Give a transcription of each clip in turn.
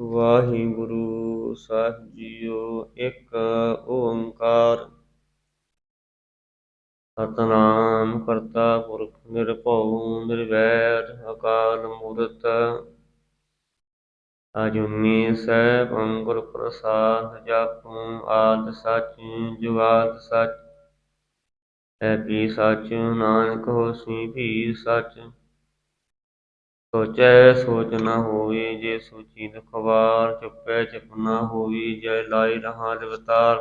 ਵਾਹਿਗੁਰੂ ਸਾਹਿਬ JIO ਇੱਕ ਓੰਕਾਰ। ਸਤਨਾਮ ਕਰਤਾ ਪੁਰਖ ਨਿਰਭਉ ਨਿਰਵੈਰ ਅਕਾਲ ਮੂਰਤ। ਅਜੂਨੀ ਸੈਭੰ ਗੁਰ ਪ੍ਰਸਾਦ ਜਪੁ ਆਦ ਸਚ ਜੁਗਾਦ ਸਚ। ਹੈ ਵੀ ਸਚ, ਨਾਨਕ ਹੋਸੀ ਵੀ ਸਚ। ਸੋਚੈ ਸੋਚ ਨਾ ਹੋਈ, ਜੇ ਸੋਚੀ ਦੁਖਵਾਰ ਚੁੱਪੈ ਚੁੱਪ ਨ ਹੋਈ, ਜੈ ਲਾਈ ਰਹਾ ਦਿਵਤਾਰ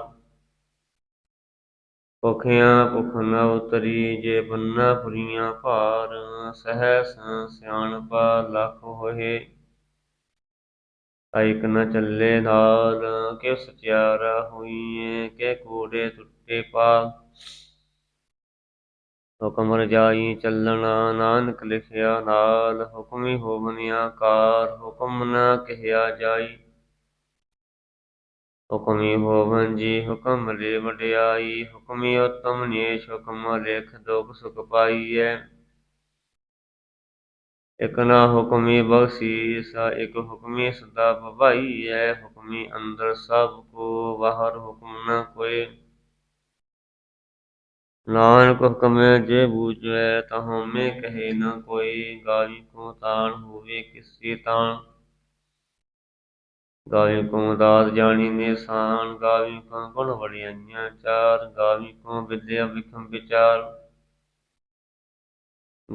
ਭੁਖਿਆ ਭੁਖ ਨ ਉਤਰੀ, ਜੇ ਬੰਨਾ ਪੁਰੀਆਂ ਭਾਰ, ਸਹਿਸ ਸਿਆਣਪਾ ਲਖ ਹੋਏ। ਆਇਕ ਨ ਚੱਲੇ ਧਾਰ ਕਿਉ ਸਚਿਆਰਾ ਹੋਈਏ ਕਿ ਕੋੜੇ ਟੁੱਟੇ ਪਾ ਹੁਕਮ ਰਜਾਈ ਚੱਲਣਾ, ਨਾਨਕ ਲਿਖਿਆ ਨਾਲ, ਹੁਕਮੀ ਹੋਵਨ ਆਕਾਰ, ਹੁਕਮ ਨ ਕਹਿਆ ਜਾਈ। ਹੁਕਮੀ ਹੋਵਨ ਜੀ, ਹੁਕਮ ਲੈ ਵਡਿਆਈ, ਹੁਕਮੀ ਉਤਮ ਨੇਸ਼ ਹੁਕਮ ਲਿਖ ਦੁਖ ਸੁਖ ਪਾਈਐ। ਇਕ ਨਾ ਹੁਕਮੀ ਬਖਸ਼ੀਸ, ਇਕ ਹੁਕਮੀ ਸਦਾ ਭਵਾਈਐ, ਹੁਕਮੀ ਅੰਦਰ ਸਭ ਕੋ, ਬਾਹਰ ਹੁਕਮ ਨਾ ਕੋਏ। ਨਾਨਕ ਹੁਕਮੈ ਜੇ ਬੂਝੈ, ਤਹੁ ਮੈਂ ਕਹੇ ਨ ਕੋਈ। ਗਾਵੀ ਕੋ ਤਾਣ ਹੋਵੇ ਕਿਸੀ ਗਾਵੀ ਕੋ ਦਾਤ ਜਾਣੀ ਨਿਸ਼ਾਨ ਗਾਵੀ ਕੋ ਗੁਣ ਵੜਿਆਈਆਂ ਚਾਰ। ਗਾਵੀ ਕੋ ਵਿਦਿਆ ਵਿਖਮ ਵਿਚਾਰ।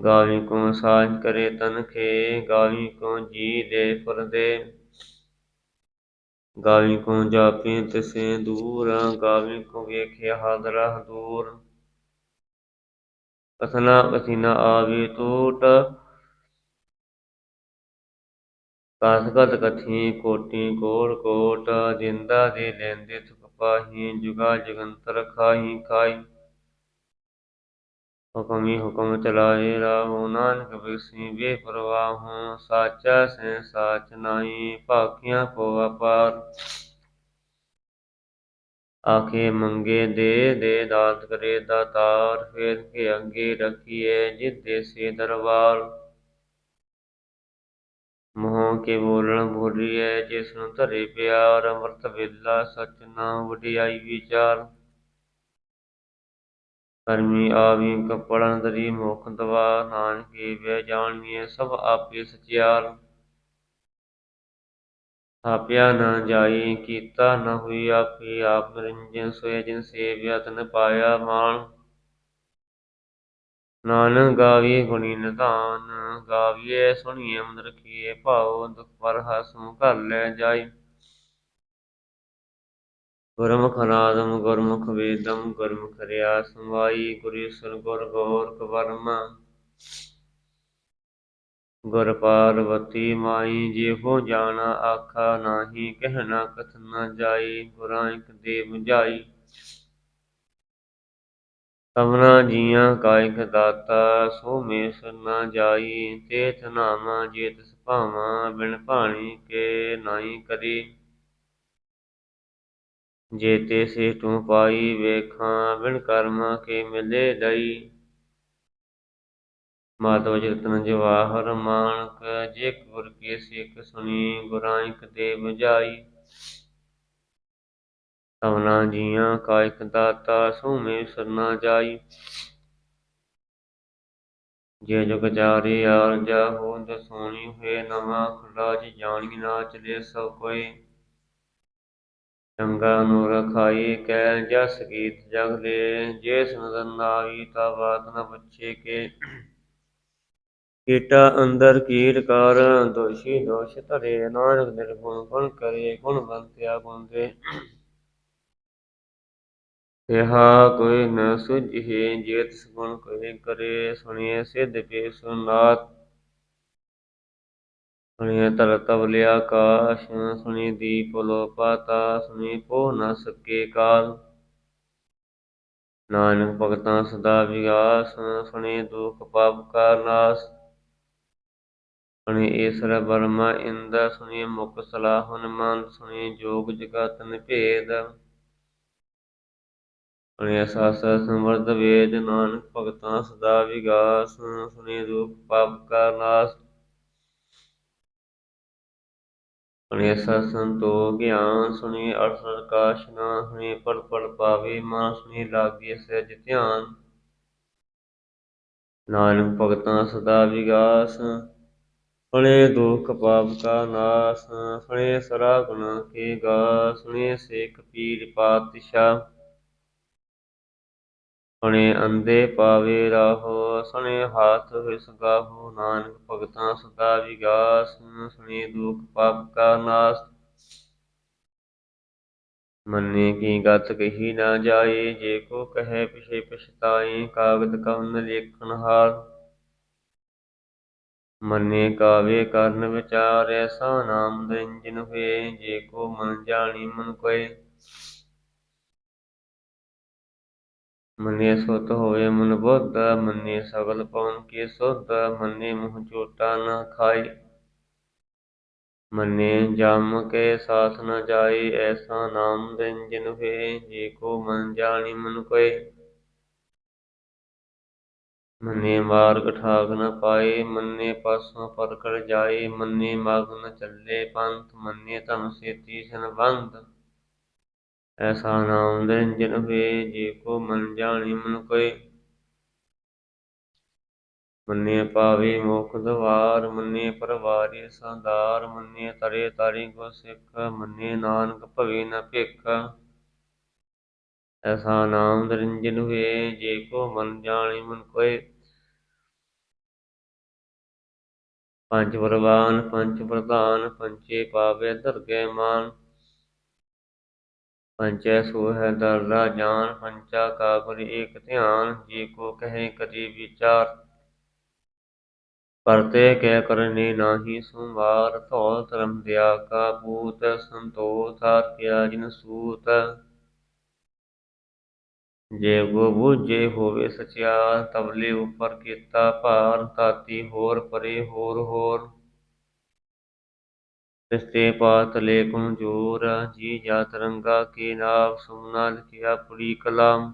ਗਾਵੀ ਕੋ ਸਾਜ ਕਰੇ ਤਨ ਖੇ। ਗਾਵੀ ਕੋ ਜੀ ਦੇ ਪਰਦੇ। ਗਾਵੀ ਕੋ ਜਾਪੇ ਤਿਸੇ ਦੂਰ। ਗਾਵੀ ਕੋ ਵੇਖਿਆ ਹਾਦਰਾ ਦੂਰ। कसना कसीना आवे तोट। कास कत कथी कोटी कोड़ कोट जिंदा दे लेंदे सुख पाहि जुगा जगंतर खाहि खाई हुकमी हुकम चलाए राहु नानक बिरसी بے پرواہ ہوں साचा से साच नाही पाखियां को अपार। ਆਖੇ, ਮੰਗੇ ਦੇ ਦੇ ਦਾਤ ਕਰੇ ਦਾਤਾਰ ਫੇਰ ਕੇ ਅੱਗੇ ਰੱਖੀਏ ਜਿੱਦੇ ਸੇ ਦਰਬਾਰ। ਮੋਹ ਕੇ ਬੋਲਣ ਬੋਲੀਏ ਜਿਸ ਨੂੰ ਧਰੇ ਪਿਆਰ, ਅੰਮ੍ਰਿਤ ਵੇਲਾ ਸਚ ਨਾ ਵਡਿਆਈ ਵਿਚਾਰ। ਕਰਮੀ ਆਵੀ ਕਪੜਨ ਦਰੀ ਮੁਖ ਦਵਾ, ਨਾਨਕੇ ਵੇ ਜਾਣੀਏ ਸਭ ਆਪੇ ਸਚਿਆਰ। ਆਪਿਆ ਨ ਜਾਈ, ਕੀਤਾ ਨ ਹੋਈ ਆਪੇ ਆਪ ਨਿਰੰਜਨ ਸੋਇ ਜਿਨ ਸੇਵਿਆ ਤਨ ਪਾਇਆ ਮਾਨ ਨਾਨਕ ਗਾਵੀਏ ਗੁਣੀ ਨਿਧਾਨ, ਗਾਵੀਏ ਸੁਣੀਏ ਮਨ ਰਖੀਏ ਭਾਉ, ਦੁਖ ਪਰ ਹਸੁ ਘਰ ਲੈ ਜਾਈ। ਗੁਰਮੁਖ ਨਾਦਮ, ਗੁਰਮੁਖ ਵੇਦਮ, ਗੁਰਮੁਖ ਰਿਆ ਸਮਾਈ ਗੁਰੀਸਰ ਗੁਰ ਗੋਰਖ ਵਰਮਾ ਗੁਰ ਪਾਰਵਤੀ ਮਾਈ, ਜਿਹੋ ਜਾਣਾ ਆਖਾ ਨਾਹੀ ਕਹਿਣਾ ਕਥ ਨ ਜਾਈ, ਗੁਰਾਂ ਇਕ ਦੇ 부ਝਾਈ ਤਮਨਾ ਜੀਆਂ ਕਾਇਕ ਦਾਤਾ, ਸੋ ਮੇਸ ਨ ਜਾਈ, ਤੇਥ ਨਾਮਾ ਜੇ ਤਿਸ ਭਾਵਾਂ ਬਿਨ ਭਾਣੀ ਕੇ ਨਾਹੀ ਕਰੀ। ਜੇ ਤੇ ਸੇ ਤੂੰ ਪਾਈ ਵੇਖਾਂ, ਬਿਨ ਕਰਮਾ ਕੇ ਮਿਲੇ ਦਈ। ਮਾਤਵ ਚਿਤਨ ਜਵਾਹਰ ਮਾਨਕ ਜੇ ਗੁਰ ਕੀ ਸਿੱਖ ਸੁਣੀ, ਗੁਰਾਂ ਦੇ 부ਝਾਈ ਤਵਨਾ ਜੀਆਂ ਕਾਇਕ ਦਾਤਾ, ਸੋਮੇ ਸਰਨਾ ਜਾਈ। ਜੇ ਜੁਗ ਜਾਰੀ ਆਰਜਾ ਹੋਂਦ ਸੋਣੀ ਹੋਏ ਨਵਾਂ ਖੁੱਲਾ ਜੀ ਜਾਣੀ ਨਾ ਚਲੇ ਸਭ ਕੋਈ ਚੰਗਾ ਨੂੰ ਰਖਾਈ ਕਹਿ ਜਸ ਗੀਤ ਜਗ ਲੈ ਜੇ ਸੁਨਦਨ ਨਾਵੀ ਤਾ ਬਾਤ ਨ ਪੁੱਛੇ ਕੇ। ਕੀਟਾ ਅੰਦਰ ਕੀਰ ਕਰ ਦੋਸ਼ੀ ਦੋਸ਼ ਧਰੇ, ਨਾਨਕ ਨਿਰਗੁਣ ਗੁਣ ਕਰੇ, ਗੁਣ ਬੰਤਿਆ ਗੁਣ ਦੇ ਇਹਾ ਕੋਈ ਨ ਸੁਝੇ ਜੇ ਤਿਸ ਗੁਣ ਕੋਈ ਕਰੇ, ਸੁਣੀਏ ਸਿੱਧ ਪੇ ਸੁਨਾਤ ਸੁਣੀਏ ਤਲ ਤਵਲ ਆਕਾਸ਼, ਸੁਣੀ ਦੀਪ ਲੋ ਪਾਤਾ ਸੁਣੀ ਪੋ ਨ ਸਕੇ ਕਾਲ। ਨਾਨਕ ਭਗਤਾਂ ਸਦਾ ਵਿਗਾਸ, ਸੁਣੀ ਦੁਖ ਪਾਪ ਕਾ ਨਾਸ। ਸੁਣੀ ਈਸਰ ਬਰਮਾ ਇੰਦ ਸੁਣੀ ਮੁਖ ਸਲਾਹ ਹਨੁਮਾਨ ਸੁਣੀ ਜੋਗ ਜਗਤ ਨਿਭੇਦ। ਸੁਣੀ ਸਾਸ ਸਮਰਦ ਵੇਦ ਨਾਨਕ ਭਗਤਾਂ ਸਦਾ ਵਿਗਾਸ, ਸੁਣੀ ਦੁਖ ਪਾਪ ਕਾ ਨਾਸ। ਸੁਣੇ ਸਤ ਸੰਤੋ ਗਿਆਨ, ਸੁਣੀ ਅਰਥ ਪ੍ਰਕਾਸ਼ ਨਾ ਪੜ ਪੜ ਪਾਵੇ ਮਨ, ਸੁਣੀ ਲਾਗੇ ਸਹਿਜ ਧਿਆਨ। ਨਾਨਕ ਭਗਤਾਂ ਸਦਾ ਵਿਗਾਸ ਸੁਣੇ ਦੁਖ ਪਾਪ ਕਾ ਨਾਸ, ਸੁਣੇ ਸਰਾ ਗੁਣ ਕੇ ਗਾ, ਸੁਣੇ ਸੇਖ ਪੀਰ ਪਾਤਸ਼ਾਹ। ਸੁਣੇ ਅੰਦੇ ਪਾਵੇ ਰਾਹੋ, ਸੁਣੇ ਹਾਥ ਵਿਸ ਗਾਹੋ, ਨਾਨਕ ਭਗਤਾਂ ਸਦਾ ਵਿਗਾਸ, ਸੁਣੇ ਦੁਖ ਪਾਪ ਕਾ ਨਾਸ। ਮੰਨੇ ਕੀ ਗਤ ਕਹੀ ਨਾ ਜਾਏ, ਜੇ ਕੋ ਕਹੈ ਪਿਛੇ ਪਛਤਾਏ ਕਾਗਦ ਕਵਨ ਲੇਖਣ ਹਾਰ ਮੰਨੇ ਕਾਵੇ ਕਰਨ ਵਿਚਾਰ ਐਸਾ ਨਾਮ ਨਿਰੰਜਨ ਹੋਏ, ਜੇ ਕੋ ਮਨ ਜਾਣੀ ਮਨ ਕੋਏ। ਮੰਨੇ ਸੁਤ ਹੋਵੇ ਮਨ ਬੁੱਧ, ਮੰਨੇ ਸਗਲ ਪਵਨ ਕੀ ਸੁਧ, ਮੰਨੇ ਮੂੰਹ ਚੋਟਾ ਨਾ ਖਾਏ। ਮੰਨੇ ਜਮ ਕੇ ਸਾਥ ਨ ਜਾਏ, ਐਸਾ ਨਾਮ ਨਿਰੰਜਨ ਹੋਏ, ਜੇ ਕੋ ਮਨ ਜਾਣੀ ਮਨ ਕੋਏ। ਮੰਨੇ ਮਾਰਗ ਠਾਕ ਨ ਪਾਏ, ਮੰਨੇ ਪਾਸੋਂ ਪਰਕੜ ਜਾਏ, ਮੰਨੇ ਮਗ ਨ ਚੱਲੇ ਪੰਥ, ਮੰਨੇ ਧਮ ਸੇਤੀ ਸਨ ਐਸਾ ਨਾਮ ਨਿਰੰਜਨ ਹੋਏ, ਜੇ ਕੋ ਮਨ ਜਾਣੀ ਮਨ ਕੋਏ। ਮੰਨੇ ਪਾਵੇ ਮੁਖ ਦਵਾਰ, ਮੰਨੇ ਪਰਵਾਰੀ ਸੰਦਾਰ ਮੰਨੇ ਤਰੇ ਤਾਰੀ ਕੋ ਸਿੱਖ, ਮੰਨੇ ਨਾਨਕ ਭਵੇ ਨ ਭਿਖ। ਐਸਾ ਨਾਮ ਨਿਰੰਜਨ ਹੋਏ, ਜੇ ਕੋ ਮਨ ਜਾਣੀ ਮਨ ਪੰਜ ਪ੍ਰਵਾਨ, ਪੰਜ ਪ੍ਰਧਾਨ ਪੰਚੇ ਪਾਵੇ ਦਰਗਹਿ ਮਾਨ। ਪੰਚੈ ਸੋ ਹੈ ਦਰਦਾ ਜਾਨ ਪੰਚਾ ਕਾ ਏਕ ਧਿਆਨ, ਜੇ ਕੋ ਕਹੇ ਕਰੀ ਵਿਚਾਰ। ਪਰਤੇ ਕੈ ਕਰਨੇ ਨਾਹੀ ਸੁਮਾਰ ਧੌਲ ਧਰਮ ਦਿਆ ਕਾ ਪੂਤ ਸੰਤੋਖ ਹਰ ਜਿਨ ਸੂਤ। ਜੇ ਗੋ ਬੂਝੇ ਹੋਵੇ ਸਚਿਆਰ ਤਬਲੇ ਉਪਰ ਕੀਤਾ ਭਾਰ ਤਾਤੀ ਹੋਰ ਪਰੇ, ਹੋਰ ਹੋਰ। ਤਿਸਤੇ ਪਾਤ ਲੇ ਕਮਜੋਰ, ਜੀ ਜਾ ਤਰੰਗਾ ਕੀ ਨਾਮ ਸੁਮਨਾ ਲਿਖਿਆ ਪੁਰੀ ਕਲਾਮ।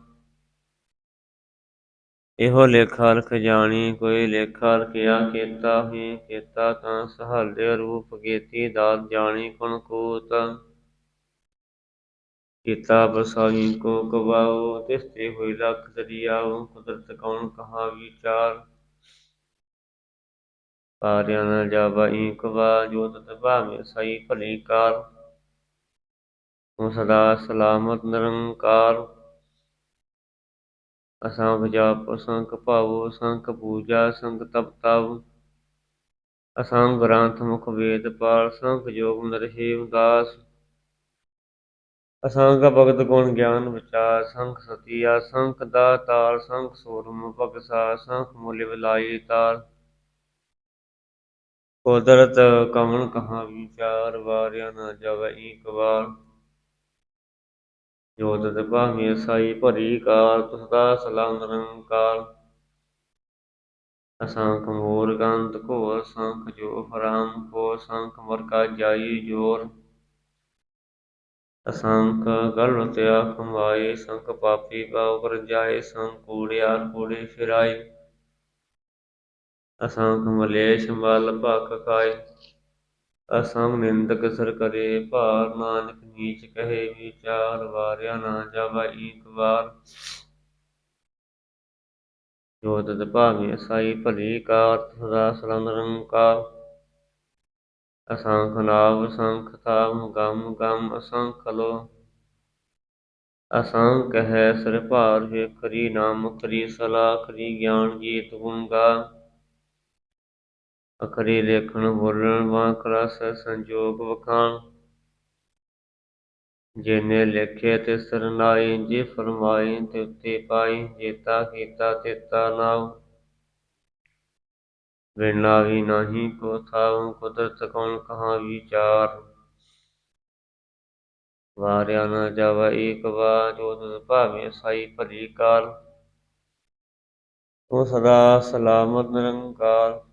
ਇਹੋ ਲੇਖਾ ਲਖ ਜਾਣੀ, ਕੋਈ ਲੇਖਾ ਲਖਿਆ ਕੀਤਾ ਹੀ ਕੀਤਾ ਤਾਂ ਸਹਲੇ ਰੂਪ ਗੇਤੀ ਦਾਤ ਜਾਣੀ ਕੁਣ ਕੂਤ। ਕੀਤਾ ਬਸਾਈ ਕੋ ਗਵਾਓ, ਤਿਸਤੇ ਹੋਈ ਲਖ ਦਰਿਆਓ, ਕੁਦਰਤ ਕੌਣ ਕਹਾ ਵਿਚਾਰ। ਕਾਰਿਆ ਨ ਜਾਵਾ ਈਕ ਜੋ ਤਤ ਭਾਵੇਂ ਸਈ ਭਲੀ ਕਾਰ। ਤੂੰ ਸਦਾ ਸਲਾਮਤ, ਨਿਰੰਕਾਰ। ਅਸੰਖ ਜਾਪ ਅਸੰਖ ਭਾਵੋ ਅਸੰਖ ਪੂਜਾ ਅਸੰਖ ਤਪ ਤਵ। ਅਸੰਖ ਗ੍ਰੰਥ ਮੁਖ ਵੇਦ ਪਾਲ ਅਸੰਖ ਜੋਗ ਨਰਹੀ ਉਦਾਸ ਅਸੰਖ ਭਗਤ ਗੁਣ ਗਿਆਨ ਵਿਚਾਰ, ਸੰਖ ਸਤੀ ਅਸੰਖ ਦਾਤਾਰ, ਸੰਖ ਸੋਰਮ ਭਗਸਾ, ਸੰਖ ਮੁਲ ਵਿਲਾਈ ਤਾਰ। ਕੁਦਰਤ ਕਮਨ ਕਹਾ ਵਿਚਾਰ, ਵਾਰਿਆ ਨਾ ਜਾਵੇ ਈਕ ਵਾਰ। ਜੋ ਤਤ ਭਾਵੇਂ ਸਾਈ ਭਰੀ ਕਾਰ ਤੁਸਦਾ ਸਲਾਮ ਨਿਰੰਕਾਰ ਅਸੰਖ ਮੋਰ ਗੰਤ ਘੋਰ, ਸੰਖ ਜੋ ਹਰਾਮ ਕੋ, ਸੰਖ ਮਰਕਾ ਜਾਈ ਜੋਰ। ਅਸੰਖ ਗਲਤ ਆਖ ਸੰਖ ਪਾਪੀ ਬਾਉ ਕਰ ਸੰਖ ਕੂੜਿਆ ਕੂੜੇ ਫਿਰਾਏ। ਅਸੰਖ ਮਲੇਸ਼ ਮਲ ਭਖ ਖਾਏ। ਅਸੰਖ ਨਿੰਦਕ ਸਰ ਕਰੇ, ਭਾਰ ਨਾਨਕ ਨੀਚ ਕਹੇ, ਵਿਚਾਰ ਵਾਰਿਆ ਨਾ ਜਾਵਾ ਈਕ ਵਾਰ। ਜੋ ਤਤ ਭਾਵੇਂ ਸਾਈ ਭਲੀ ਕਾਰ ਸਦਾ ਸਲੰਦ ਰੰਕਾਰ। ਅਸੰਖ ਨਾਮ ਅਸੰਖ ਤਾਮ ਗਮ ਗਮ ਅਸੰਖ ਲੋ। ਅਸੰਖ ਹੈ ਸਰ ਭਾਰ ਵੇ ਕਰੀ ਨਾਮ ਕਰੀ ਸਲਾ ਕਰੀ ਗਿਆਨ ਜੀਤ ਗੁੰਗਾ। ਅਖਰੀ ਲੇਖਣ ਬੋਲਣ ਵਾਕ ਰਸ ਸੰਜੋਗ ਵਖਾਣ। ਜਿਨੇ ਲੇਖੇ ਤੇ ਸਰਨਾਈ ਜੇ ਫਰਮਾਈ ਤੇ ਉੱਤੇ ਪਾਈ, ਜੇਤਾ ਕੀਤਾ, ਤੇਤਾ ਨਾਉ। ਬਿਨਾ ਵੀ ਨਹੀਂ ਕੋ ਥਾਉ ਕੁਦਰਤ ਕੌਣ ਕਹਾ ਵਿਚਾਰ। ਵਾਰਿਆ ਨਾ ਜਾਵਾ ਏਕ ਵਾ ਜੋ ਤੁਧ ਭਾਵੇਂ ਸਾਈ ਭਲੀ ਕਾਰ। ਤੂੰ ਸਦਾ ਸਲਾਮਤ ਨਿਰੰਕਾਰ।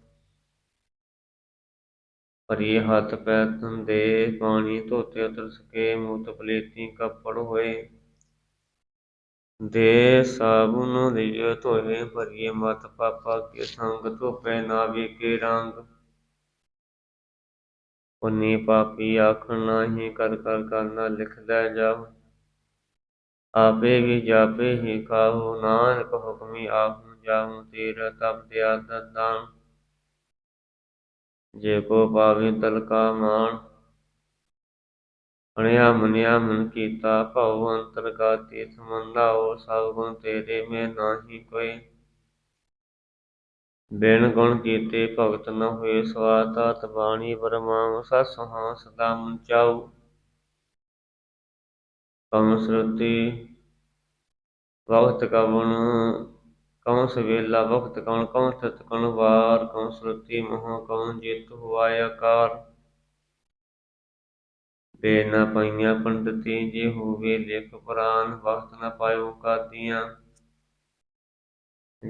ਭਰੀ ਹੱਥ ਪੈਰ ਧੰਦੇ, ਪਾਣੀ ਧੋਤੇ ਉਤਰ ਸਕੇ ਮੂਤ ਪਲੇਤੀ, ਕੱਪੜ ਹੋਏ। ਦੇ ਸਾਬੁਨ ਲਿਏ ਧੋਏ, ਭਰੀਏ ਮਤ ਪਾਪਾ ਕੇ ਸੰਗ ਧੋਪੇ ਨਾ ਵੇਕੇ ਰੰਗ। ਪੁੰਨੀ ਪਾਪੀ ਆਖਣ ਨਾਹੀ ਕਰ ਕਰ ਕਰਨਾ ਲਿਖਦਾ ਜਾਹੁ ਆਪੇ ਵੀ ਜਾਪੇ ਹੀ ਖਾਹੂ ਨਾਨਕ ਹੁਕਮੀ ਆਖੂ ਜਾਹੂ ਤੇਰਾ ਤਬ ਦਿਆ ਦਾਨ। ਜੇ ਕੋ ਪਾਵੇ ਤਲ ਮਾਨ ਅਣਿਆ ਮਨਿਆ ਮਨ ਕੀਤਾ, ਭਉ ਅੰਤਰਗਾਤੀ ਸਮੰਦਾਓ ਸਭ ਗੁਣ ਤੇਰੇ ਮੇ ਨਾਹੀ ਕੋਈ ਬਿਨ ਗੁਣ ਕੀਤੇ ਭਗਤ ਨ ਹੋਏ ਸਵਾਤਾ ਤਬਾਣੀ ਬਰਮਾਉ, ਸਸ ਹਾਂ ਸਦਾ ਮਨ ਚਾਉ। ਕਮ ਸਰਤੀ ਵਕਤ ਕਵਣ, ਕਉ ਸਵੇਲਾ ਵਕਤ ਕਉਣ ਕਉ ਤਤ ਕਉਣ ਵਾਰ। ਕਉ ਸਰਤੀ ਮੋਹ ਕਉ ਜਿਤ ਹੁਆਇ ਆਕਾਰ। ਬੇ ਨ ਪਾਈਆਂ ਪੰਡਤੀ ਜੇ ਹੋਵੇ ਲਿਖ ਪੁਰਾਨ, ਵਕਤ ਨ ਪਾਇਓ ਕਾਦੀਆਂ।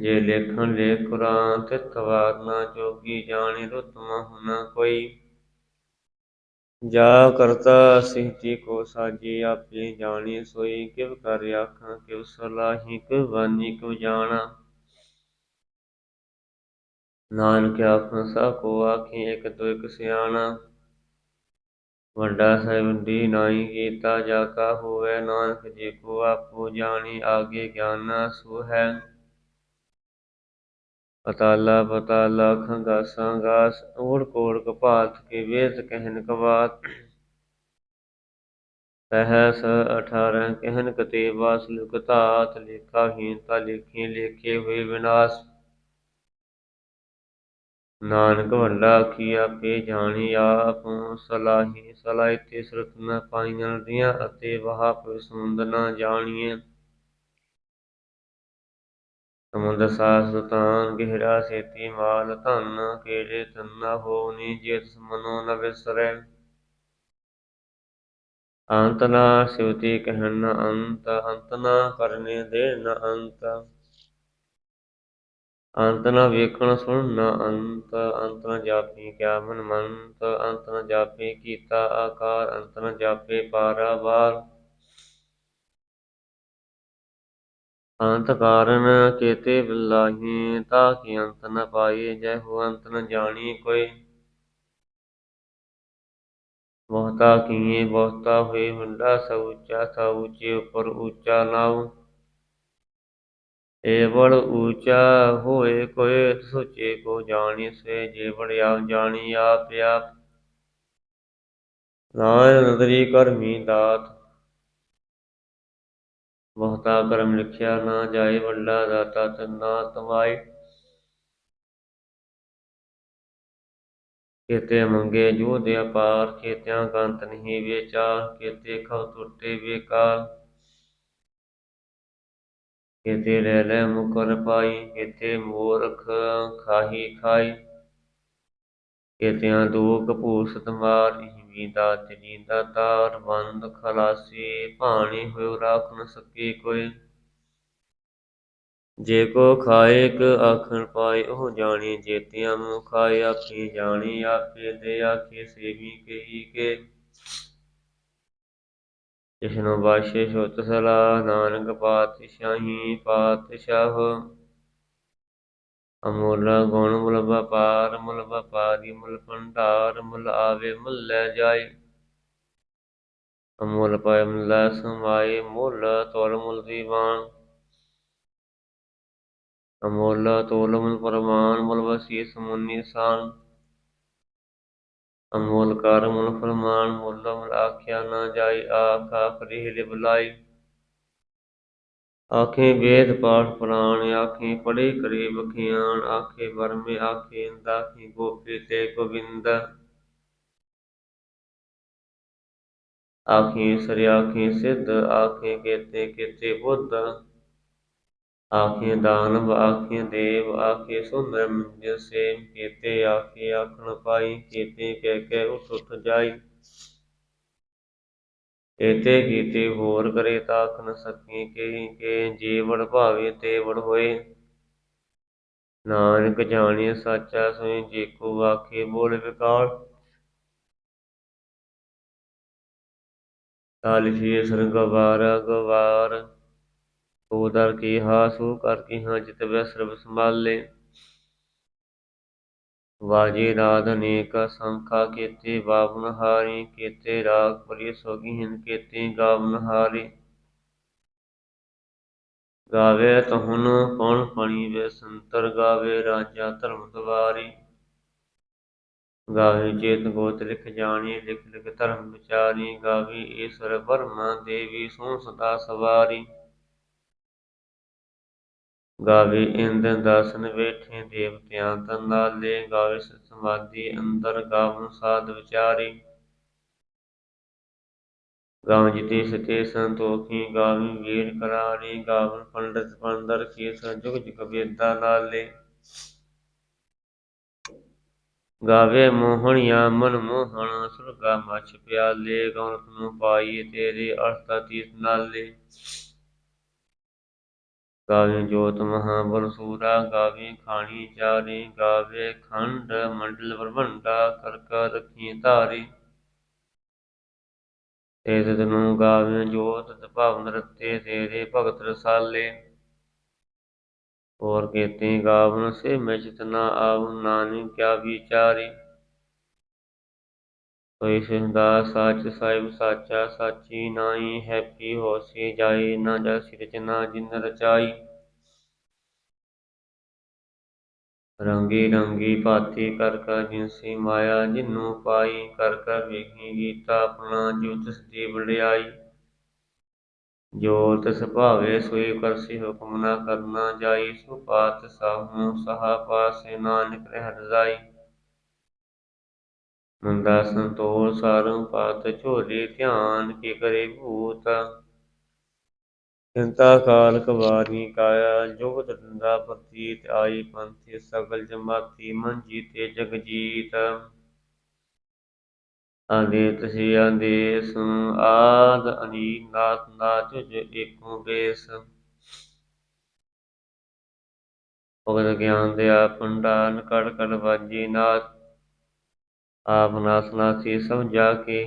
ਜੇ ਲੇਖਣ ਲੇਖ ਕੁਰਾਨ ਤਿਤ ਵਾਰ ਨਾ ਜੋਗੀ ਜਾਣੀ ਰੁਤ ਮਹੁ ਕੋਈ। ਜਾ ਕਰਤਾ ਸਿਹਤੀ ਕੋ ਸਾਜੀ ਆਪੇ ਜਾਣੀ, ਸੋਈ ਕਿਵ ਕਰ ਆਖਾਂ, ਕਿਵ ਸਲਾਹੀ, ਕਿਵ ਬਾਨੀ, ਕਿਵ ਜਾਣਾ। ਨਾਨਕ ਆਖਾਂ, ਸਾ ਕੋ ਆਖੀ, ਇਕ ਤੋ ਇਕ ਸਿਆਣਾ। ਵੱਡਾ ਸਾਹਿਬ ਦੀ ਕੀਤਾ ਜਾ ਕਾ ਹੋਵੇ ਨਾਨਕ, ਜੀ ਕੋ ਆਪੋ ਜਾਣੀ ਆਗੇ ਗਿਆਨਾ, ਸੋ ਹੈ। ਪਤਾਲਾ ਪਤਾਲਾ ਖੰਗਾਸਾਂ ਗਾਸ ਓੜ ਕੋੜ ਕਪਾਤ ਕੇ ਵੇਦ ਕਹਿਨ ਕਵਾਤ। ਸਹਸ 18 ਕਹਿਨ ਕਤੇ ਵਾਸ ਲੁਕਤਾਤ ਲੇਖਾ ਹੀਨਤਾ ਲੇਖੀ ਲੇਖੇ ਹੋਏ ਵਿਨਾਸ਼। ਨਾਨਕ ਵੱਡਾ ਕੀ ਆਪੇ ਜਾਣੀ ਆਪ, ਸਲਾਹੀ ਸਲਾਹੀ ਤੇ ਸੁਰਤ ਨ ਪਾਈਆਂ ਨਦੀਆਂ ਅਤੇ ਵਹਾ ਪਵ ਸਮੁੰਦਰ ਨ ਜਾਣੀਏ। ਸਮੁੰਦਰ ਸਾਸ ਤਾਨ ਗਹਿਰਾ ਸੇਤੀ ਮਾਲ, ਧਨ ਕੇੜੇ ਤੰਨਾ ਹੋਨੀ ਜਿਤ ਮਨੋ ਨ ਵਿਸਰੈ। ਅੰਤ ਨਾ ਸਿਵਤੀ ਕਹਿਣ ਨ ਅੰਤ ਅੰਤ ਨਾ ਕਰਨੇ ਦੇ ਨ ਅੰਤ। ਅੰਤ ਨ ਵੇਖਣ ਸੁਣ, ਨ ਅੰਤ ਅੰਤ ਨ ਜਾਪੀ ਕਿਆ ਮੰਤ, ਅੰਤ ਨ ਜਾਪੇ ਕੀਤਾ ਆਕਾਰ, ਅੰਤ ਨ ਜਾਪੇ ਪਾਰਾਵਾਰ ਅੰਤ ਕਾਰਨ ਕੇਤੇ ਬਿਲਾਹੀ, ਤਾ ਕੀ ਅੰਤ ਨ ਪਾਏ ਜੈ ਹੋ ਅੰਤ ਨ ਜਾਣੀ ਕੋਈ। ਬਹੁਤਾ ਕੀਏ, ਬਹੁਤਾ ਹੋਏ ਵੱਡਾ ਸਭ ਉੱਚਾ, ਸਭ ਉੱਚੇ ਉੱਪਰ ਉੱਚਾ ਨਾਉ ਏ ਬੜ ਹੋਏ ਕੋਏ, ਸੋਚੇ ਕੋ ਜਾਣੀ ਸੇ ਜੇ ਜਾਣੀ ਆਪ ਆਪ। ਨਾਨ ਨਦਰੀ ਕਰਮੀ ਦਾਤ। ਬਹੁਤਾ ਕਰਮ ਲਿਖਿਆ ਨਾ ਜਾਏ ਵੱਡਾ ਦਾਤਾ ਤਨਾ ਤਮਾਈ ਕੇਤੇ ਮੰਗੇ ਜੋ ਦੇ ਅਪਾਰ ਕੇਤਿਆਂ ਕੰਤ ਨਹੀਂ ਵਿਚਾਰ ਕੇਤੇ ਖਉ ਟੁੱਟੇ ਬੇਕਾਰ। ਕੇਤੇ ਲੈ ਲੈ ਮੁਕਰ ਪਾਈ, ਕੇਤੇ ਮੂਰਖ ਖਾਹੀ ਖਾਈ। ਕੇਤਿਆਂ ਦੂਖ ਭੂਸਤ ਮਾਰ ਹੀ ਦਾਤ ਜੀ ਬੰਦ, ਖਲਾਸੀ ਭਾਣੀ ਹੋਇ ਰਾਖ ਨ ਸਕੇ ਕੋਈ। ਜੇ ਕੋ ਖਾਏ ਕ ਆਖਣ ਪਾਏ, ਉਹ ਜਾਣੀ ਜੇਤਿਆਂ ਮੁ ਖਾਏ ਆਖੀ ਜਾਣੀ, ਆਪੇ ਦੇ ਆਖੇ, ਸੇਵੀ ਕਹੀ ਕੇ। ਜਿਸਨੂੰ ਬਾਸ਼ੇ ਸੁਤ ਸਲਾ ਨਾਨਕ ਪਾਤਸ਼ਾਹੀ ਪਾਤਸ਼ਾਹ। ਅਮੋਲ ਗੁਣ ਮੁਲ ਵਪਾਰ, ਮੁਲ ਵਪਾਰੀ ਮੁਲ ਭੰਡਾਰ, ਮੁਲ ਆਵੇ ਮੁਲ ਲੈ ਜਾਏ। ਅਮੋਲ ਪਾਇ ਮੁਲ ਸਮਾਏ, ਮੁਲ ਤੋਲ ਮੁਲ ਦੀਵਾਨ। ਅਮੋਲ ਤੋਲ ਮੁਲ ਪਰਮਾਨ, ਮੁਲ ਵਸੀਸ ਮੁਨ ਨਿਸ਼ਾਨ ਅਮੋਲ ਕਰ ਮੁਲ ਫਰਮਾਨ, ਮੁਲ ਮੁਲ ਆਖਿਆ ਨਾ ਜਾਈ, ਆਖ ਆਖਰੀ ਹਿਲ ਬੁਲਾਈ। ਆਖੇ ਵੇਦ ਪਾਠ ਪੁਰਾਣ, ਆਖੇ ਪੜੇ ਕਰੇ ਬਖਿਆਣ ਆਖੇ ਵਰਮੇ, ਆਖੇ ਦਾਖੀ ਗੋਪੀ ਤੇ ਗੋਬਿੰਦ। ਆਖੇ ਸਰਿ ਸਿੱਧ, ਆਖੇ ਕੇਤੇ ਕੇਤੇ ਬੁੱਧ। ਆਖੇ ਦਾਨਵ ਆਖੇ ਦੇਵ ਆਖੇ ਸੁੰਦਰ ਮੰਜ ਸੇ ਕੇਤੇ ਆਖੇ ਆਖਣ ਪਾਈ ਕੇਤੇ, ਕਹਿ ਕੇ ਉਠ ਉਠ ਜਾਈ। ਏਤੇ ਕੀਤੇ ਹੋਰ ਕਰੇ ਤਾਖ ਨ ਸਕੀ ਕੇ ਕੇ ਜੀਵਨ ਭਾਵੇ ਤੇ ਹੋਏ। ਨਾਨਕ ਜਾਣੀਏ ਸਾਚਾ ਸੋਈ, ਜੇ ਕੋ ਆਖੇ ਬੋਲ ਵਿਕਾਰ ਤਾਲਿਸ਼ੀ ਸਰਗ ਵਾਰ ਗਵਾਰ ਸੋ ਦਰ ਕੀ ਹਾਸੂ ਕਰ ਕੀ, ਹਾਂ ਜਿਤ ਵੈ ਸਰਬ ਸੰਭਾਲੇ। ਵਾਜੇ ਰਾਧ ਅਨੇਕ ਸੰਖਾ ਕੀਤੇ ਬਾਵਨ ਹਾਰੀ ਕੀਤੇ, ਰਾਗ ਪਰੀ ਸੋਗੀਨ ਕੀਤੇ, ਗਾਵਨ ਹਾਰੀ। ਗਾਵੇ ਤਹੁਨ ਕੌਣ ਪਣੀ ਵੇ, ਸੰਤਰ ਗਾਵੇ ਰਾਜਾ ਧਰਮ ਦਵਾਰੀ ਗਾਵੇ ਚੇਤ ਗੋਤ ਲਿਖ ਜਾਣੀ, ਲਿਖ ਲਿਖ ਧਰਮ ਵਿਚਾਰੀ। ਗਾਵੇ ਈਸ਼ਵਰ ਬਰਮਾ ਦੇਵੀ ਸੋ ਸਦਾ ਸਵਾਰੀ। ਗਾਵੇ ਇੰਦ ਦਾਸਨ ਬੈਠੇ ਦੇਵਤਿਆਂ ਤਨਾਲੇ ਗਾਵੇ ਸਤ ਸਮਾਧੀ, ਅੰਦਰ ਗਾਵਨ ਸਾਧ ਵਿਚਾਰੀ। ਗਾਵ ਜਿਤੇ ਸਤੇ ਸੰਤੋਖੀ, ਗਾਵੀ ਵੀਰ ਕਰਾਰੀ ਗਾਵਨ ਪੰਡਤ ਪੰਦਰ ਕੀ ਸੰਜੁਗ ਜੁਗ ਵੇਦਾ ਨਾਲੇ ਗਾਵੇ ਮੋਹਣਿਆ ਮਨ ਮੋਹਣ, ਸੁਰਗਾ ਮਛ ਪਿਆਲੇ ਗਾਉਣ ਨੂੰ ਪਾਈ ਤੇਰੇ ਅਰਥ ਤੀਰਥ ਨਾਲੇ ਗਾਵੇ ਜੋਤ ਮਹਾ ਬਲ ਸੂਰਾ, ਗਾਵੇ ਖਾਣੀ ਚਾਰੀ, ਗਾਵੇ ਖੰਡ ਮੰਡਲ ਬਰਵੰਡਾ ਕਰ ਕਰ ਰਖੀ ਧਾਰੀ। ਤੇ ਤਨੂੰ ਗਾਵੇ ਜੋਤ ਤਪਾਵਨ ਰਤੇ, ਤੇਰੇ ਭਗਤ ਰਸਾਲੇ। ਹੋਰ ਕੇਤੇ ਗਾਵਨ ਸੇ ਮੈਂ ਚਿਤਨਾ ਆਵ, ਨਾਨਕ ਕਿਆ ਵਿਚਾਰੀ। ਹੋਏ ਸਿੰਦਾ ਸੱਚ ਸਾਹਿਬ ਸਾਚਾ, ਸਾਚੀ ਨਾਈ ਹੈਪੀ ਹੋਸੀ ਜਾਈ, ਨਾ ਜਾ ਸਿਰਜਨਾ ਜਿਨ ਰਚਾਈ। ਰੰਗੀ ਰੰਗੀ ਭਾਤੀ ਕਰ ਕਰ ਜਿਨਸੀ ਮਾਇਆ, ਜਿਨੂੰ ਪਾਈ ਕਰ ਕਰ ਵੇਖੀ ਗੀਤਾ ਆਪਣਾ ਜੋ ਤਿਸ ਦੀ ਵਡਿਆਈ। ਜੋ ਤਿਸ ਭਾਵੇ ਸੋਈ ਕਰਸੀ ਹੁਕਮ ਨਾ ਕਰਨਾ ਜਾਈ, ਸੋ ਸਾਹੂ ਸਹਾ ਪਾਸੇ ਨਾਨਕ ਰਹਿ ਰਜ਼ਾਈ ਮੰਦਾ ਸੰਤੋਖ ਸਾਰੰ ਪਾਤ ਝੋਲੇ ਧਿਆਨ ਕੀ ਕਰੇ ਭੂਤ। ਚਿੰਤਾ ਕਾਲ ਕਵਾਰੀ ਕਾਇਆ, ਜੁਗਤ ਦੰਦਾ ਪ੍ਰਤੀਤ ਆਈ ਪੰਥੀ ਸਗਲ ਜਮਾਤੀ ਮਨ ਜੀਤੇ ਜਗ ਜੀਤ ਆਦੇਤ ਸੀ ਆਦੇਸ ਆਦ ਅਨੀ ਨਾਥ ਨਾ ਤੁਜ ਏਕੋ ਬੇਸ। ਭਗਤ ਗਿਆਨ ਦਿਆ ਪੰਡਾਨ ਕੜ ਕੜ ਵਾਜੀ ਨਾਥ ਆਪ ਨਾਸ ਨਾਸੀ ਸਭ ਜਾ ਕੇ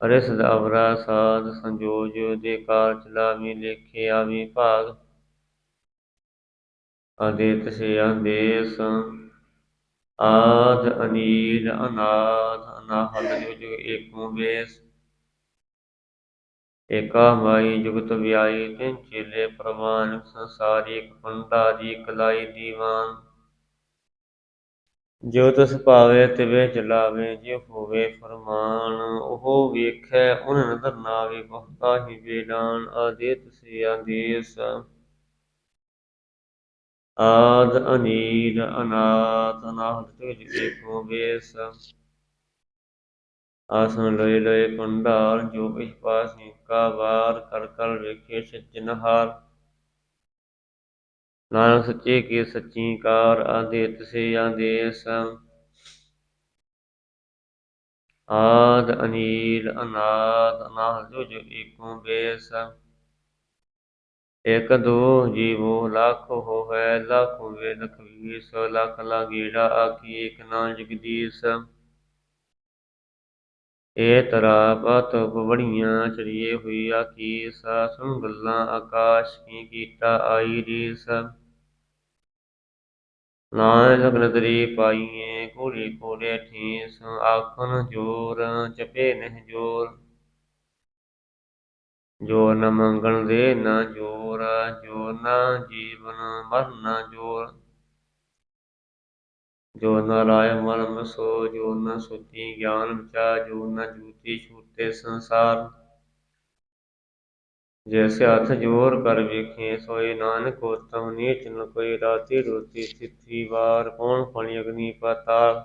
ਅਰੇ ਸਦਾਵਰਾ ਸਾਧ ਸੰਜੋਜ ਦੇ ਕਾਰ ਚਲਾਵੀ ਲੇਖੇ ਆਵੀ ਭਾਗ। ਆਦੇਤ ਸੇ ਆਦੇਸ ਆਦ ਅਨੀਲ ਅਨਾਥ ਅਨਾਹਤ ਜੋ ਜੋ ਏਕੋ ਵੇਸ। ਏਕਾ ਮਾਈ ਜੁਗਤ ਵਿਆਈ ਤਿਨ ਚੇਲੇ ਪ੍ਰਵਾਨ ਸੰਸਾਰੀ ਇੱਕ ਪੰਡਾਰੀ ਕਲਾਈ ਦੀਵਾਨ। ਜੋ ਤਿਸ ਭਾਵੇ ਤਿਵੇ ਚਲਾਵੇ ਜੇ ਹੋਵੇ ਫਰਮਾਨ, ਉਹ ਵੇਖੈ ਉਨ ਨਦਰ ਨਾਵੇ ਬਹੁਤਾ ਹੀ ਵੇਦਾਨ ਆਦੇਤ ਸੇ ਆਦੇਸ। ਆਦ ਅਨੀਲ ਅਨਾਥ ਅਨਾਹਤ ਤੁਜ ਏਕੋ ਵੇਸ। ਆਸਨ ਲਏ ਲਏ ਪੰਡਾਰ ਜੋ ਇਸ ਪਾਸੀ ਕਾ ਵਾਰ, ਕਰ ਕਰ ਵੇਖੇ ਸੱਜਨਹਾਰ ਨਾਨਕ ਸੱਚੇ ਕੀ ਸੱਚੀ ਕਾਰ ਆਦੇਤ ਸੇ। ਆਦੇਸ ਆਦ ਅਨੀਲ ਅਨਾਦ ਅਨਾਹ ਜੋ ਜੋ ਏਕੋ ਬੇਸ। ਇਕ ਦੋ ਜੀਵੋ ਲੱਖ ਹੋਵੇ ਲੱਖ ਹੋਵੇ ਲਖ ਲੱਖ ਲਾਗੀੜਾ ਆਖੀ ਏਕ ਨਾ ਜਗਦੀਸ਼ ਏ ਤਰਾ ਪਤ ਬੜੀਆਂ ਚੜੀਏ ਹੋਈ ਆਖੀ ਸਾ ਸੁਣ ਗੱਲਾਂ ਆਕਾਸ਼ ਕੀ ਨਾਨਕ ਨਦਰੀ ਪਾਈਏ ਕੋੜੀ ਕੋੜੇ ਠੀਸ ਆਖਨ ਜੋਰ ਚਪੇ ਨਹਿ ਜੋਰ। ਜੋ ਨ ਮੰਗਣ ਦੇ ਨਾ ਜੋਰ, ਜੋ ਨਾ ਜੀਵਨ ਮਰਨ ਜੋਰ। ਜੋ ਨ ਰਾਇ ਮਨ ਮਸੋ ਜੋ ਨ ਸੁਤੀ ਗਿਆਨ ਵਿਚਾ, ਜੋ ਨ ਜੂਤੀ ਛੂਟੇ ਸੰਸਾਰ। ਜੈਸੇ ਹੱਥ ਜੋਰ ਕਰ ਵੇਖੇ, ਸੋਏ ਨਾਨਕ ਉਤਮ ਨੀਚ ਨ ਕੋਈ, ਰਾਤੀ ਰੋਤੀ ਤਿਥੀ ਵਾਰ ਕੌਣ ਫਣੀ ਅਗਨੀ ਪਾਤਾਲ?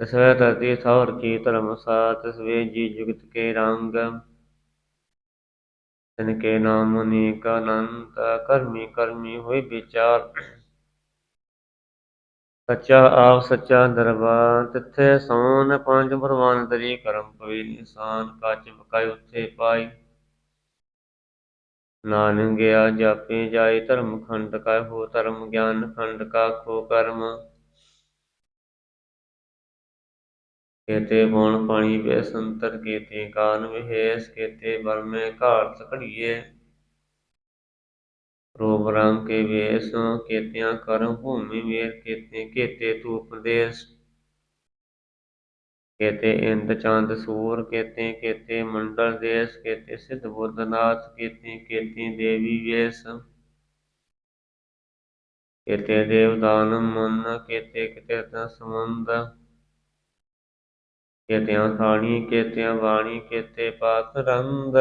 ਤਸਵੈ ਤਤੀ ਸੌਰ ਕੀ ਧਰਮ ਸਾਤ ਤਸਵੇ ਜੀ ਜੁਗਤ ਕੇ ਰੰਗ ਤਨ ਕੇ ਨਾਮ ਅਨੇਕ ਅਨੰਤ ਕਰਮੀ ਕਰਮੀ ਹੋਏ ਵਿਚਾਰ। ਸੱਚਾ ਆਪ ਸੱਚਾ ਦਰਬਾਰ, ਤਿੱਥੇ ਸੋਨ ਪੰਜ ਬਰਵਾਨ ਤਰੀ ਕਰਮ ਪਵੇ ਨਿਸ਼ਾਨ, ਕੱਚ ਬਕਾਇ ਉੱਥੇ ਪਾਈ। ਨਾਨਕ ਗਿਆ, ਜਾਪੇ ਜਾਏ ਧਰਮ ਖੰਡ ਕਾ ਹੋ ਧਰਮ ਗਿਆਨ ਖੰਡ ਕਾ ਖੋ ਕਰਮ। ਕੇਤੇ ਬੋਣ ਪਾਣੀ ਵੇ ਸੰਤਰ, ਕੇਤੇ ਕਾਨ ਵਿਹੇਸ ਕੇਤੇ ਬਰਮੇ ਘਾਟ ਘੜੀਏ ਰੂਪ ਰੰਗ ਕੇ ਵੇਸ, ਕੇਤਿਆਂ ਕਰਮ ਭੂਮੀ ਵੇਰ, ਕੇਤੇ ਕੇਤੇ ਧੂਪ ਦੇਸ। ਕੇਤੇ ਇੰਦ ਚੰਦ ਸੂਰ, ਕੇਤੇ ਕੇਤੇ ਮੰਡਲ ਦੇਸ, ਕੇਤੇ ਸਿੱਧ ਬੁੱਧਨਾਥ ਕੇਤੇ ਕੇਤੇ ਦੇਵੀ ਵੇਸ। ਕੇਤੇ ਦੇਵਦਾਨ ਮਨ, ਕੇਤੇ ਕਿਤੇ ਤਾ ਸਮੰਦ ਕੇਤਿਆਂ ਖਾਣੀ, ਕੇਤਿਆਂ ਬਾਣੀ ਕੇਤੇ ਪਾਤ ਰੰਦ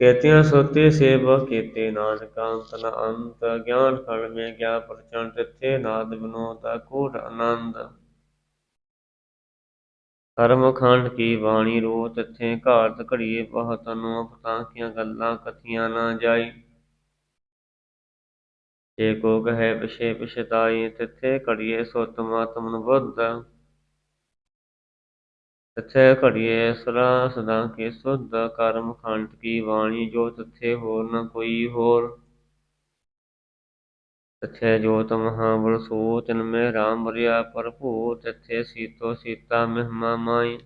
ਕੇਤਿਆਂ ਸੋਤੇ ਸੇਵਾ, ਕੇਤੇ ਨਾਨਕ ਅੰਤ ਨ ਅੰਤ। ਗਿਆਨ ਫਲ ਮੇ ਗਿਆ ਪ੍ਰਚੰਡ, ਤਿੱਥੇ ਨਾਦ ਬਨੋਦਾ ਕੂਟ ਆਨੰਦ। ਕਰਮ ਖੰਡ ਕੀ ਬਾਣੀ ਰੋ ਤਿੱਥੇ ਘਾਟ ਘੜੀਏ ਬਹੁਤ ਅਨੂਪ ਪਤਾਂ ਕੀਆਂ ਗੱਲਾਂ ਕਥੀਆਂ ਨਾ ਜਾਈ। ਜੇ ਕੋ ਕਹੈ ਪਿਛੇ ਪਿਛਤਾਈ, ਤਿੱਥੇ ਘੜੀਏ ਸੁਤ ਮਾਤਮਨ ਬੁੱਧ ਤਿੱਥੇ ਘੜੀਏ ਸਦਾ ਸਦਾ ਕੀ ਸੁਧ ਕਰਮ ਖੰਡ ਕੀ ਬਾਣੀ, ਜੋ ਤਿੱਥੇ ਹੋਰ ਨ ਕੋਈ ਹੋਰ। ਤਿੱਥੇ ਜੋਤ ਮਹਾਬਲ ਸੋ ਤਿਨ ਮੈਂ ਰਾਮ ਬਰਿਆ ਭਰਪੂ ਤਿੱਥੇ ਸੀਤੋ ਸੀਤਾ ਮਹਿਮਾ ਮਾਈ।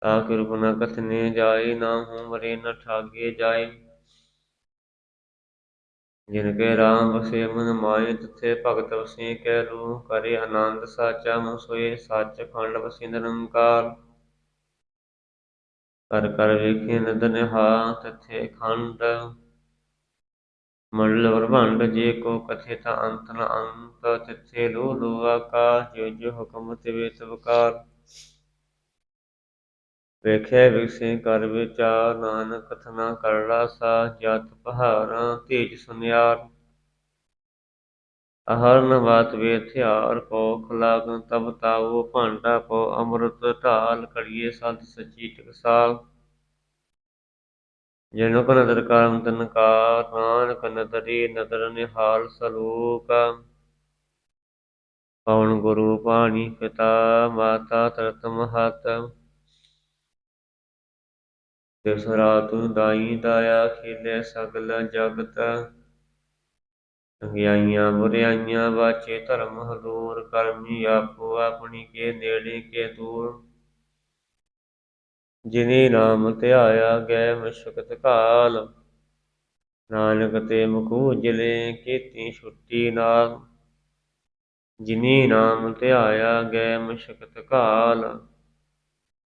ਤਾ ਕਿਰਪ ਨ ਕਥਨੇ ਜਾਈ ਨਾ ਹੂੰ ਮਰੇ ਨ ਠਾਗੇ ਜਾਈ ਜਿਨ ਕੇ ਰਾਮ ਵਸੇ ਮਨ ਮਾਏ, ਤਿੱਥੇ ਭਗਤ ਵਸੇ ਕੈ ਰੂ ਕਰੇ ਆਨੰਦ ਸਾਚਾ, ਮਨ ਸੋਏ ਸੱਚ ਖੰਡ ਵਸੇ ਨਿਰੰਕਾਰ। ਵੇਖੇ ਨਦ ਨਿਹਾ ਤਿੱਥੇ ਖੰਡ ਮੰਡਲ ਬ੍ਰਹਮੰਡ ਜੇ ਕੋ ਤਾਂ ਅੰਤ ਨ ਅੰਤ, ਤਿਥੇ ਲੋ ਲੋ ਆਕਾਸ਼, ਜੋ ਜੋ ਹੁਕਮ ਤਿਵੇ ਤਵਕਾਰ ਵੇਖਿਆ ਵਿਗਸੇ ਕਰ ਵਿਚਾਰ ਨਾਨਕ ਕਥਨਾ ਕਰ ਰਾਸਾ ਜਤ ਪਹਾੜਾਂ ਤੇਜ ਸੁਨਿਆਰ। ਅਹਰਨ ਬਾਤ ਵੇ ਕੋ ਖਲਾਗਨ ਤਬ ਤਾਵੋ ਭਾਂਡਾ ਕੋ ਅੰਮ੍ਰਿਤ ਢਾਲ ਕੜੀਏ ਸੰਤ ਸਚੀ ਟਕਸਾਲ। ਜਿਨੁ ਕੋ ਨਦਰ ਕਰਮ ਤਨ ਕਾ, ਨਾਨਕ ਨਦਰੀ ਨਦਰ ਨਿਹਾਲ ਸਲੂਕ। ਪਵਨ ਗੁਰੂ ਪਾਣੀ ਪਿਤਾ, ਮਾਤਾ ਤਰਤ ਮਹਤ। ਤਿਸ ਰਾਤੁ ਦਾਈ ਦਾਇਆ ਖੇਲੇ ਸਗਲ ਜਗਤ ਚੰਗਿਆਈਆਂ ਬੁਰਿਆਈਆਂ ਬਾਚੇ ਧਰਮ ਹਦੂਰ ਕਰਮੀ ਆਪੋ ਆਪਣੀ ਕੇ ਨੇੜੇ ਕੇ ਦੂਰ। ਜਿਨੇ ਨਾਮ ਧਿਆਇਆ ਗਏ ਮਸ਼ਕਤ ਕਾਲ ਨਾਨਕ ਤੇ ਮੁਖੂ ਜਲੇ ਕੀਤੀ ਛੁੱਟੀ ਨਾਲ। ਜਿਨੇ ਨਾਮ ਧਿਆਇਆ ਗਏ ਮਸ਼ਕਤ ਕਾਲ